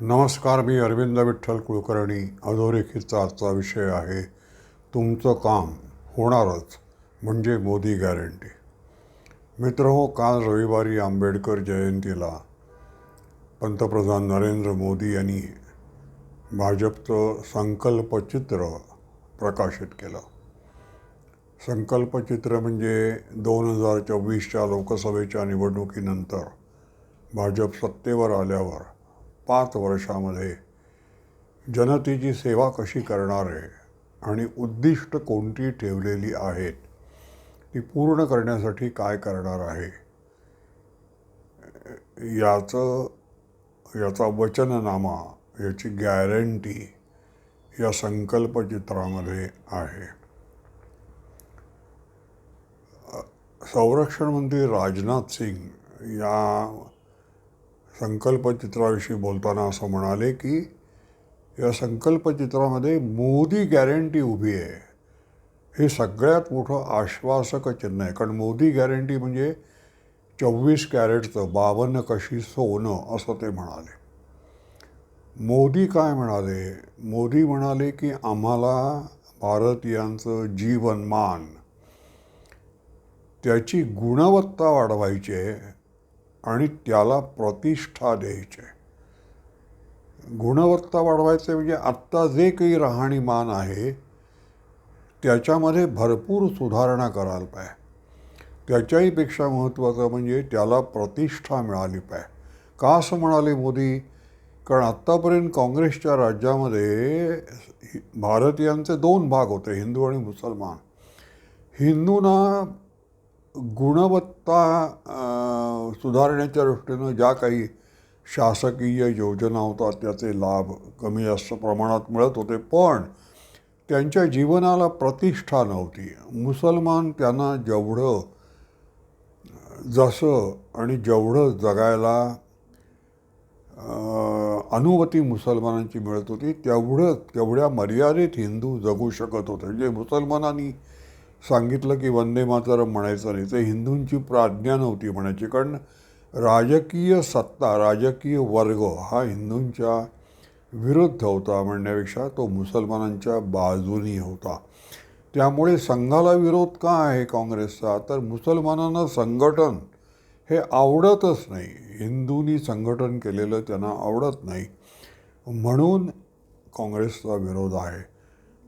नमस्कार मी अरविंद विठ्ठल कुलकर्णी. अधोरेखितचा आजचा विषय आहे तुमचं काम होणारच म्हणजे मोदी गॅरंटी मित्र हो काल रविवारी आंबेडकर जयंतीला पंतप्रधान नरेंद्र मोदी यांनी भाजपचं संकल्पचित्र प्रकाशित केलं. संकल्पचित्र म्हणजे दोन हजार चोवीसच्या लोकसभेच्या निवडणुकीनंतर भाजप सत्तेवर आल्यावर पाच वर्षामध्ये जनतेची सेवा कशी करणार आहे आणि उद्दिष्ट कोणती ठेवलेली आहेत ती पूर्ण करण्यासाठी काय करणार आहे याचं याचा वचननामा याची गॅरंटी या संकल्पचित्रामध्ये आहे. संरक्षण मंत्री राजनाथ सिंग या संकल्पचित्राविषयी बोलताना असं म्हणाले की या संकल्पचित्रामध्ये मोदी गॅरंटी उभी आहे. हे सगळ्यात मोठं आश्वासक चिन्ह आहे. कारण मोदी गॅरंटी म्हणजे चोवीस कॅरेटचं बावन्न कशी सोनं असं ते म्हणाले. मोदी काय म्हणाले? मोदी म्हणाले की आम्हाला भारतीयांचं जीवनमान त्याची गुणवत्ता वाढवायची आहे. आणि त्याला प्रतिष्ठा द्यायची गुणवत्ता वाढवायचे म्हणजे आत्ता जे काही राहणीमान आहे त्याच्यामध्ये भरपूर सुधारणा करायला पाहिजे. त्याच्याहीपेक्षा महत्त्वाचं म्हणजे त्याला प्रतिष्ठा मिळाली पाहिजे. का असं म्हणाले मोदी? कारण आत्तापर्यंत काँग्रेसच्या राज्यामध्ये भारतीयांचे दोन भाग होते हिंदू आणि मुसलमान. हिंदूंना गुणवत्ता सुधारण्याच्या दृष्टीनं ज्या काही शासकीय योजना होतात त्याचे लाभ कमी जास्त प्रमाणात मिळत होते पण त्यांच्या जीवनाला प्रतिष्ठा नव्हती. मुसलमान त्यांना जेवढं जसं आणि जेवढं जगायला अनुमती मुसलमानांची मिळत होती तेवढं तेवढ्या मर्यादित हिंदू जगू शकत होते. म्हणजे मुसलमानांनी सांगितलं की वंदे मातरम म्हणायचं नाही. ते हिंदूंची प्राज्ञा नव्हती म्हणायची. कारण राजकीय सत्ता राजकीय वर्ग हा हिंदूंच्या विरुद्ध होता म्हणण्यापेक्षा तो मुसलमानांच्या बाजूनी होता. त्यामुळे संघाला विरोध का आहे काँग्रेसचा? तर मुसलमानांना संघटन हे आवडतच नाही. हिंदूंनी संघटन केलेलं त्यांना आवडत नाही. म्हणून काँग्रेसचा विरोध आहे.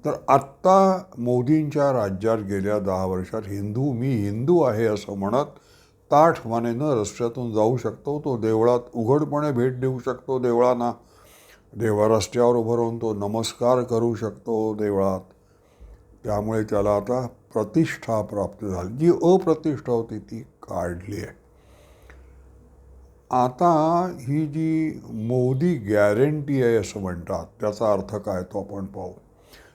तर आत्ता मोदींच्या राज्यात गेल्या दहा वर्षात हिंदू मी हिंदू आहे असं म्हणत ताठ मानेनं रस्त्यातून जाऊ शकतो तो देवळात उघडपणे भेट देऊ शकतो देवळांना. देवा रस्त्यावर उभं राहून तो नमस्कार करू शकतो देवळात. त्यामुळे त्याला आता प्रतिष्ठा प्राप्त झाली. जी अप्रतिष्ठा होती ती काढली आहे. आता ही जी मोदी गॅरंटी आहे असं म्हणतात त्याचा अर्थ काय तो आपण पाहू.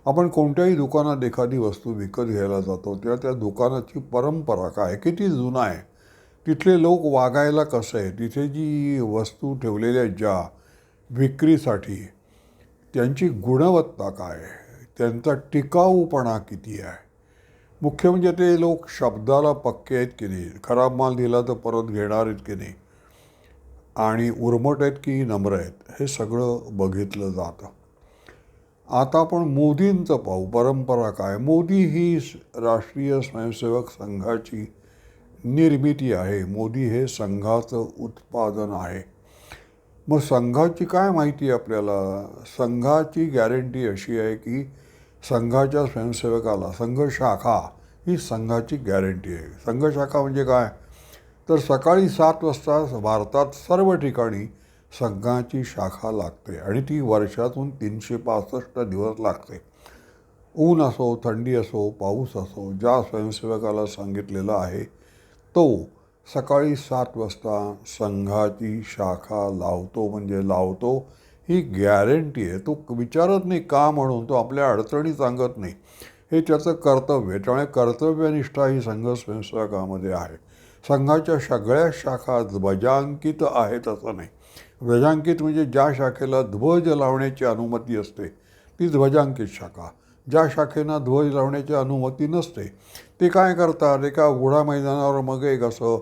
आपण कोणत्याही दुकानात एखादी वस्तू विकत घ्यायला जातो तेव्हा त्या दुकानाची परंपरा काय? किती जुना आहे? तिथले लोक वागायला कसं आहे? तिथे जी वस्तू ठेवलेल्या ज्या विक्रीसाठी त्यांची गुणवत्ता काय आहे? त्यांचा टिकाऊपणा किती आहे? मुख्य म्हणजे ते लोक शब्दाला पक्के आहेत की नाही? खराब माल दिला तर परत घेणार आहेत की नाही? आणि उर्मट आहेत की नम्र आहेत? हे सगळं बघितलं जातं. आता आपण मोदींचं पाहू. परंपरा काय? मोदी ही राष्ट्रीय स्वयंसेवक संघाची निर्मिती आहे. मोदी हे संघाचं उत्पादन आहे. मग संघाची काय माहिती आहे आपल्याला? संघाची गॅरंटी अशी आहे की संघाच्या स्वयंसेवकाला संघ शाखा ही संघाची गॅरंटी आहे. संघ शाखा म्हणजे काय? तर सकाळी सात वाजता भारतात सर्व ठिकाणी संघाची शाखा लागते आणि ती वर्षातून तीनशे पासष्ट दिवस लागते. ऊन असो थंडी असो पाऊस असो ज्या स्वयंसेवकाला सांगितलेलं आहे तो सकाळी सात वाजता संघाची शाखा लावतो. म्हणजे लावतो ही गॅरंटी आहे. तो विचारत नाही का म्हणून तो आपल्या अडचणी सांगत नाही. हे त्याचं कर्तव्य आहे. त्यामुळे कर्तव्यनिष्ठा ही संघ स्वयंसेवकामध्ये आहे. संघाच्या सगळ्या शाखा ध्वजांकित आहेत असं नाही. ध्वजांकित म्हणजे ज्या शाखेला ध्वज लावण्याची अनुमती असते ती ध्वजांकित शाखा. ज्या शाखेना ध्वज लावण्याची अनुमती नसते ते काय करतात? एका उघडा मैदानावर मग एक असं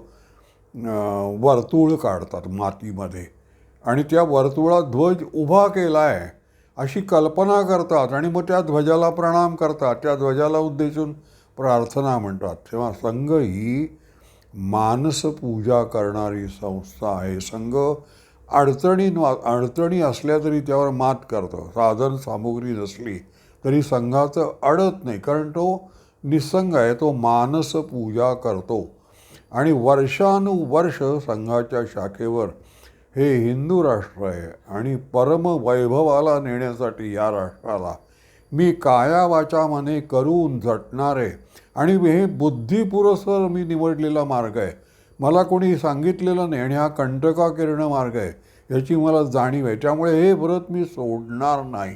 वर्तुळ काढतात मातीमध्ये. आणि त्या वर्तुळात ध्वज उभा केला आहे अशी कल्पना करतात आणि मग त्या ध्वजाला प्रणाम करतात. त्या ध्वजाला उद्देशून प्रार्थना म्हणतात. तेव्हा संघ ही मानसपूजा करणारी संस्था आहे. संघ अडचणी अडचणी असल्या तरी त्यावर मात करतं. साधन सामुग्री नसली तरी संघाचं अडत नाही कारण तो निसंग आहे तो मानस पूजा करतो. आणि वर्षानुवर्ष संघाच्या शाखेवर हे हिंदू राष्ट्र आहे आणि परम वैभवाला नेण्यासाठी या राष्ट्राला मी काया वाचा करून झटणारे आणि हे बुद्धिपुरस्सर मी निवडलेला मार्ग आहे. मला कोणी सांगितलेलं नाही आणि हा कंटका किरण मार्ग आहे याची मला जाणीव आहे. त्यामुळे हे व्रत मी सोडणार नाही.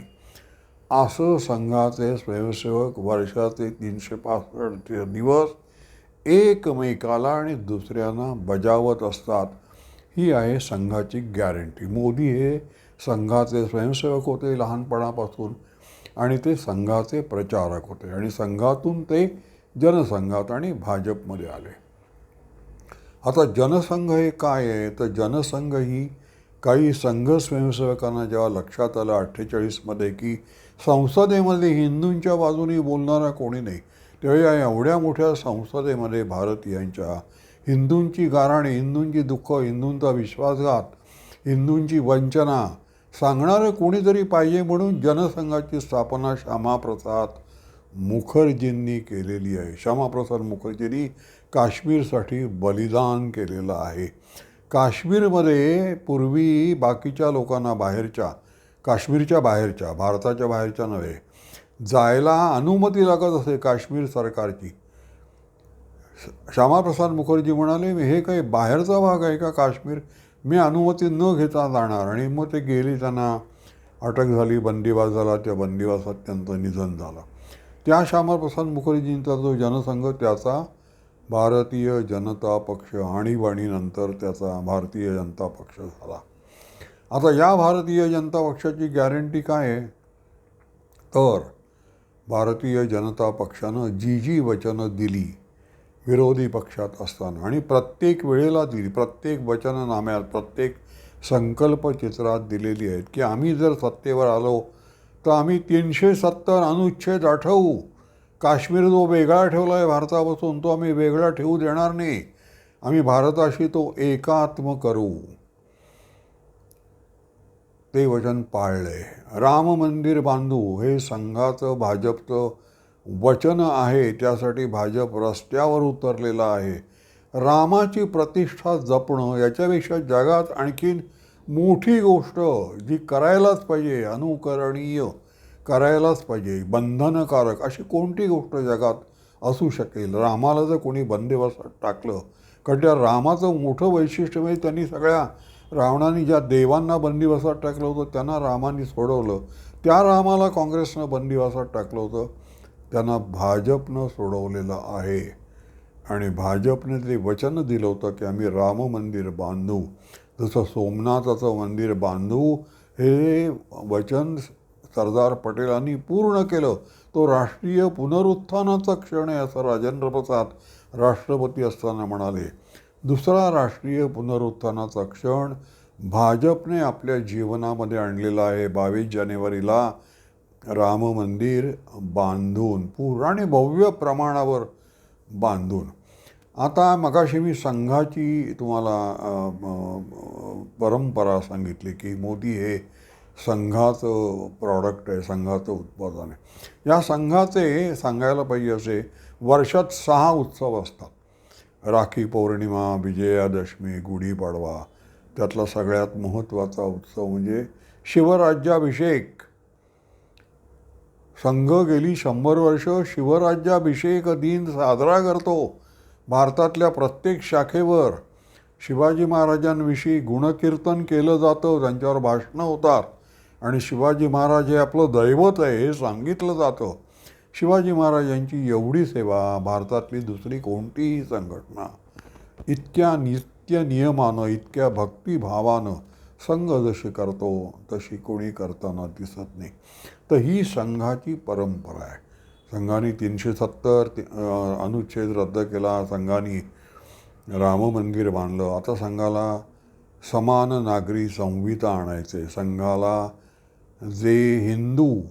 असं संघाचे स्वयंसेवक वर्षाचे तीनशे पासष्ट दिवस एकमेकाला आणि दुसऱ्यांना बजावत असतात. ही आहे संघाची गॅरंटी मोदी हे संघाचे स्वयंसेवक होते लहानपणापासून आणि ते संघाचे प्रचारक होते आणि संघातून ते जनसंघात आणि भाजपमध्ये आले. आता जनसंघ हे काय आहे? तर जनसंघ ही काही संघ स्वयंसेवकांना जेव्हा लक्षात आलं अठ्ठेचाळीसमध्ये की संसदेमध्ये हिंदूंच्या बाजूने बोलणारा कोणी नाही तेव्हा या एवढ्या मोठ्या संसदेमध्ये भारतीयांच्या हिंदूंची गाराणे हिंदूंची दुःख हिंदूंचा विश्वासघात हिंदूंची वंचना सांगणारं कोणीतरी पाहिजे म्हणून जनसंघाची स्थापना श्यामाप्रसाद मुखर्जींनी केलेली आहे. श्यामाप्रसाद मुखर्जींनी काश्मीरसाठी बलिदान केलेलं आहे. काश्मीरमध्ये पूर्वी बाकीच्या लोकांना बाहेरच्या काश्मीरच्या बाहेरच्या भारताच्या बाहेरच्या नव्हे जायला अनुमती लागत असे काश्मीर सरकारची. श्यामाप्रसाद मुखर्जी म्हणाले हे काही बाहेरचा भाग आहे का काश्मीर? मी अनुमती न घेता जाणार. आणि मग ते गेले त्यांना अटक झाली बंदिवास झाला त्या बंदिवासात त्यांचं निधन झालं. त्या श्यामाप्रसाद मुखर्जींचा जो जनसंघ त्याचा भारतीय जनता पक्ष आणीबाणीनंतर त्याचा भारतीय जनता पक्ष झाला. आता या भारतीय जनता पक्षाची गॅरंटी काय आहे? तर भारतीय जनता पक्षानं जी जी वचनं दिली विरोधी पक्षात असताना आणि प्रत्येक वेळेला दिली प्रत्येक वचननाम्यात प्रत्येक संकल्पचित्रात दिलेली आहेत की आम्ही जर सत्तेवर आलो तर आम्ही तीनशे सत्तर अनुच्छेद आठवू. काश्मीर जो वेगळा ठेवला आहे भारतापासून तो आम्ही वेगळा ठेवू देणार नाही. आम्ही भारताशी तो एकात्म करू. ते वचन पाळले राम मंदिर बांधू हे संघाचं भाजपचं वचन आहे. त्यासाठी भाजप रस्त्यावर उतरलेलं आहे. रामाची प्रतिष्ठा जपणं याच्यापेक्षा जगात आणखीन मोठी गोष्ट जी करायलाच पाहिजे अनुकरणीय. करायलाच पाहिजे. बंधनकारक अशी कोणती गोष्ट जगात असू शकेल? रामाला जर कोणी बंदिवासात टाकलं कारण त्या रामाचं मोठं वैशिष्ट्य म्हणजे त्यांनी सगळ्या रावणाने ज्या देवांना बंदिवासात टाकलं होतं त्यांना रामाने सोडवलं. त्या रामाला काँग्रेसनं बंदिवासात टाकलं होतं. त्यांना भाजपनं सोडवलेलं आहे. आणि भाजपने ते वचन दिलं होतं की आम्ही राम मंदिर बांधू. जसं सोमनाथाचं मंदिर बांधू हे वचन सरदार पटेलांनी पूर्ण केलं. तो राष्ट्रीय पुनरुत्थानाचा क्षण आहे असं राजेंद्र प्रसाद राष्ट्रपती असताना म्हणाले. दुसरा राष्ट्रीय पुनरुत्थानाचा क्षण भाजपने आपल्या जीवनामध्ये आणलेला आहे. बावीस जानेवारीला राम मंदिर बांधून पूर्ण आणि भव्य प्रमाणावर बांधून. आता मगाशी मी संघाची तुम्हाला परंपरा सांगितली की मोदी हे संघाचं प्रॉडक्ट आहे संघाचं उत्पादन आहे. या संघाचे सांगायला पाहिजे असे वर्षात सहा उत्सव असतात. राखी पौर्णिमा विजयादशमी गुढीपाडवा त्यातला सगळ्यात महत्त्वाचा उत्सव म्हणजे शिवराज्याभिषेक. संघ गेली शंभर वर्ष शिवराज्याभिषेक दिन साजरा करतो. भारतातल्या प्रत्येक शाखेवर शिवाजी महाराजांविषयी गुणकीर्तन केलं जातं त्यांच्यावर भाषणं होतात. आणि शिवाजी महाराज हे आपलं दैवत आहे हे सांगितलं जातं. शिवाजी महाराजांची एवढी सेवा भारतातली दुसरी कोणतीही संघटना इतक्या नित्य नियमानं इतक्या भक्तिभावानं संघ जशी करतो तशी कोणी करताना दिसत नाही. तर ही संघाची परंपरा आहे. संघाने तीनशे सत्तर अनुच्छेद रद्द केला संघाने राम मंदिर बांधलं. आता संघाला समान नागरी संहिता आणायचे संघाला जे हिंदू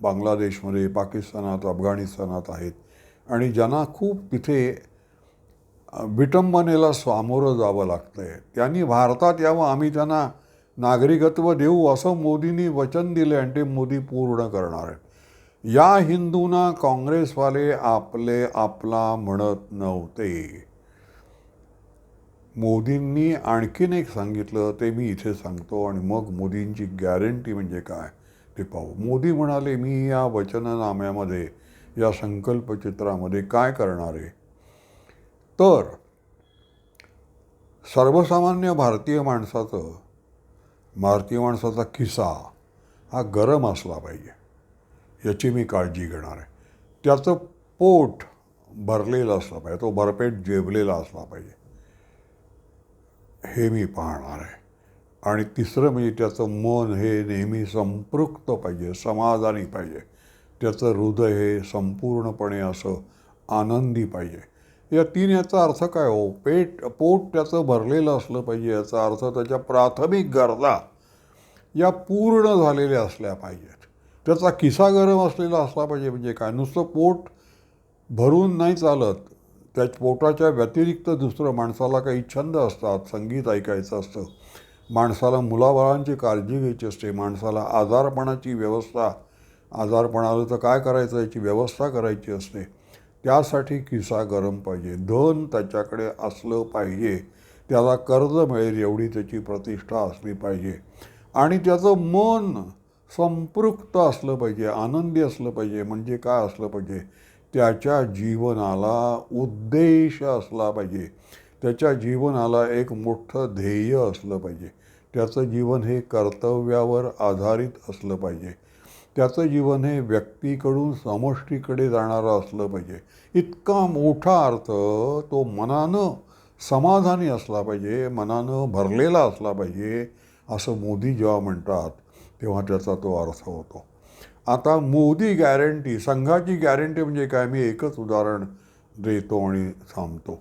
बांगलादेशमध्ये पाकिस्तानात अफगाणिस्तानात आहेत आणि ज्यांना खूप तिथे विटंबनेला सामोरं जावं लागतं आहे त्यांनी भारतात यावं आम्ही त्यांना नागरिकत्व देऊ असं मोदींनी वचन दिलं आणि ते मोदी पूर्ण करणार आहेत. या हिंदूंना काँग्रेसवाले आपले आपला म्हणत नव्हते. मोदींनी आणखीन एक सांगितलं ते मी इथे सांगतो आणि मग मोदींची गॅरंटी म्हणजे काय ते पाहू. मोदी म्हणाले मी या वचननाम्यामध्ये या संकल्पचित्रामध्ये काय करणार आहे? तर सर्वसामान्य भारतीय माणसाचं भारतीय माणसाचा खिसा हा गरम असला पाहिजे याची मी काळजी घेणार आहे. त्याचं पोट भरलेलं असलं पाहिजे तो भरपेट जेवलेला असला पाहिजे. हे मी पाहणार आहे. आणि तिसरं म्हणजे त्याचं मन हे नेहमी संपृक्त पाहिजे समाधानी पाहिजे. त्याचं हृदय हे संपूर्णपणे असं आनंदी पाहिजे. या तीन याचा अर्थ काय हो? पेट पोट त्याचं भरलेलं असलं पाहिजे याचा अर्थ त्याच्या प्राथमिक गरजा या पूर्ण झालेल्या असल्या पाहिजेत. त्याचा किसा गरम असलेला असला पाहिजे म्हणजे काय? नुसतं पोट भरून नाही चालत त्या पोटाच्या व्यतिरिक्त दुसरं माणसाला काही छंद असतात संगीत ऐकायचं असतं. माणसाला मुलाबाळांची काळजी घ्यायची असते माणसाला आजारपणाची व्यवस्था आजारपण आलं तर काय करायचं याची व्यवस्था करायची असते. त्यासाठी किस्सा गरम पाहिजे धन त्याच्याकडे असलं पाहिजे. त्याला कर्ज मिळेल एवढी त्याची प्रतिष्ठा असली पाहिजे. आणि त्याचं मन संपृक्त असलं पाहिजे आनंदी असलं पाहिजे म्हणजे काय असलं पाहिजे? त्याच्या जीवनाला उद्देश असला पाहिजे. त्याच्या जीवनाला एक मोठं ध्येय असलं पाहिजे. त्याचं जीवन हे कर्तव्यावर आधारित असलं पाहिजे. त्याचं जीवन हे व्यक्तीकडून समष्टीकडे जाणारं असलं पाहिजे. इतका मोठा अर्थ तो मनानं समाधानी असला पाहिजे मनानं भरलेला असला पाहिजे असं मोदी जेव्हा म्हणतात तेव्हा त्याचा तो अर्थ होतो. आता मोदी गॅरंटी संघाची गॅरंटी म्हणजे काय? मी एकच उदाहरण देतो आणि थांबतो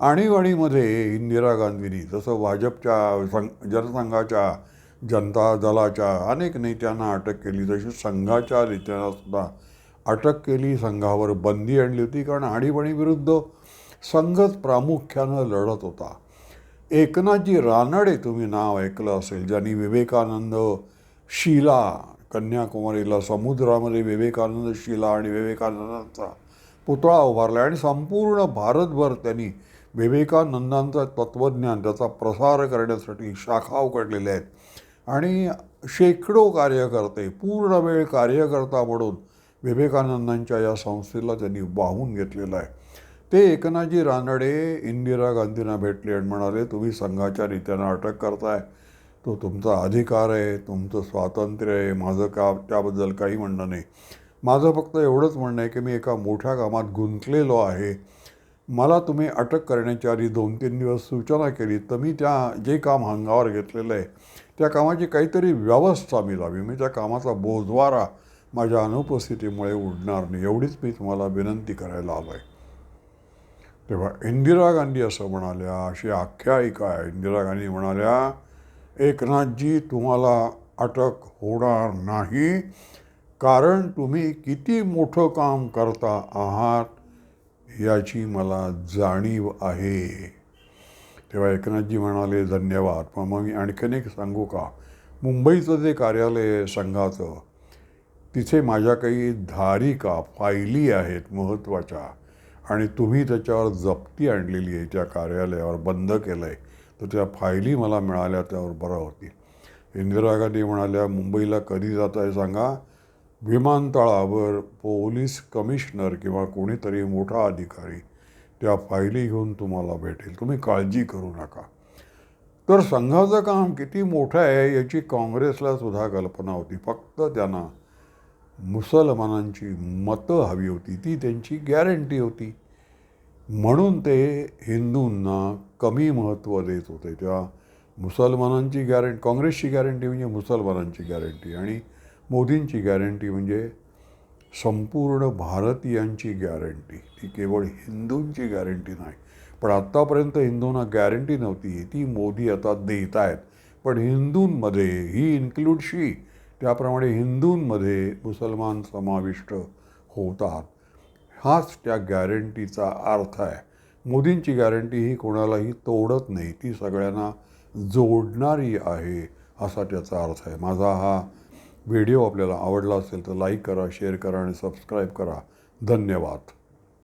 आणीबाणीमध्ये इंदिरा गांधींनी जसं भाजपच्या संघ जनसंघाच्या जनता दलाच्या अनेक नेत्यांना अटक केली तशी संघाच्या नेत्यांना सुद्धा अटक केली संघावर बंदी आणली होती कारण आणीबाणीविरुद्ध संघच प्रामुख्यानं लढत होता. एकनाथजी रानडे तुम्ही नाव ऐकलं असेल ज्यांनी विवेकानंद शिला कन्याकुमारीला समुद्रामध्ये विवेकानंद शिला आणि विवेकानंदांचा पुतळा उभारला आणि संपूर्ण भारतभर त्यांनी विवेकानंदांचं तत्त्वज्ञान त्याचा प्रसार करण्यासाठी शाखा उघडलेल्या आहेत. आणि शेकडो कार्यकर्ते पूर्ण वेळ कार्यकर्ता म्हणून विवेकानंदांच्या या संस्थेला त्यांनी वाहून घेतलेलं आहे. ते एकनाथजी रानडे इंदिरा गांधींना भेटले आणि म्हणाले तुम्ही संघाच्या रीत्यानं अटक करताय. तो तुमचा अधिकार आहे तुमचं स्वातंत्र्य आहे माझं का त्याबद्दल काही म्हणणं नाही. माझं फक्त एवढंच म्हणणं आहे की मी एका मोठ्या कामात गुंतलेलो आहे. मला तुम्ही अटक करण्याच्या आधी दोन तीन दिवस सूचना केली तर मी त्या जे काम अंगावर घेतलेलं आहे त्या कामाची काहीतरी व्यवस्था मी लावी मी त्या कामाचा बोजवारा माझ्या अनुपस्थितीमुळे उडणार नाही. एवढीच मी तुम्हाला विनंती करायला आलो आहे तेव्हा इंदिरा गांधी असं म्हणाल्या अशी आख्यायिका आहे. इंदिरा गांधी म्हणाल्या एकनाथजी तुम्हाला अटक होणार नाही. कारण तुम्ही किती मोठं काम करता आहात याची मला जाणीव आहे. तेव्हा एकनाथजी म्हणाले धन्यवाद. पण मग मी आणखीन एक सांगू का? मुंबईचं जे कार्यालय आहे संघाचं तिथे माझ्या काही धारिका फायली आहेत महत्त्वाच्या. आणि तुम्ही त्याच्यावर जप्ती आणलेली आहे त्या कार्यालयावर बंद केलं आहे तर त्या फायली मला मिळाल्या त्यावर बरं होती. इंदिरा गांधी म्हणाल्या मुंबईला कधी जात आहे सांगा? विमानतळावर पोलीस कमिशनर किंवा कोणीतरी मोठा अधिकारी त्या फायली घेऊन तुम्हाला भेटेल. तुम्ही काळजी करू नका. तर संघाचं काम किती मोठं आहे याची काँग्रेसला सुद्धा कल्पना होती. फक्त त्यांना मुसलमानांची मतं हवी होती. ती त्यांची गॅरंटी होती. म्हणून ते हिंदूंना कमी महत्त्व देत होते. तेव्हा मुसलमानांची गॅरंटी काँग्रेसची गॅरंटी म्हणजे मुसलमानांची गॅरंटी आणि मोदींची गॅरंटी म्हणजे संपूर्ण भारतीयांची गॅरंटी ती केवळ हिंदूंची गॅरंटी नाही. पण आत्तापर्यंत हिंदूंना गॅरंटी नव्हती. ती मोदी आता देत आहेत पण हिंदूंमध्ये ही इन्क्लूड शी. त्याप्रमाणे हिंदूंमध्ये मुसलमान समाविष्ट होतात. हाच त्या गॅरंटीचा अर्थ आहे. मोदींची गॅरंटी ही कोणालाही तोडत नाही ती सगळ्यांना जोडणारी आहे असा त्याचा अर्थ आहे. माझा हा व्हिडिओ आपल्याला आवडला असेल तर लाईक करा शेअर करा आणि सबस्क्राईब करा. धन्यवाद.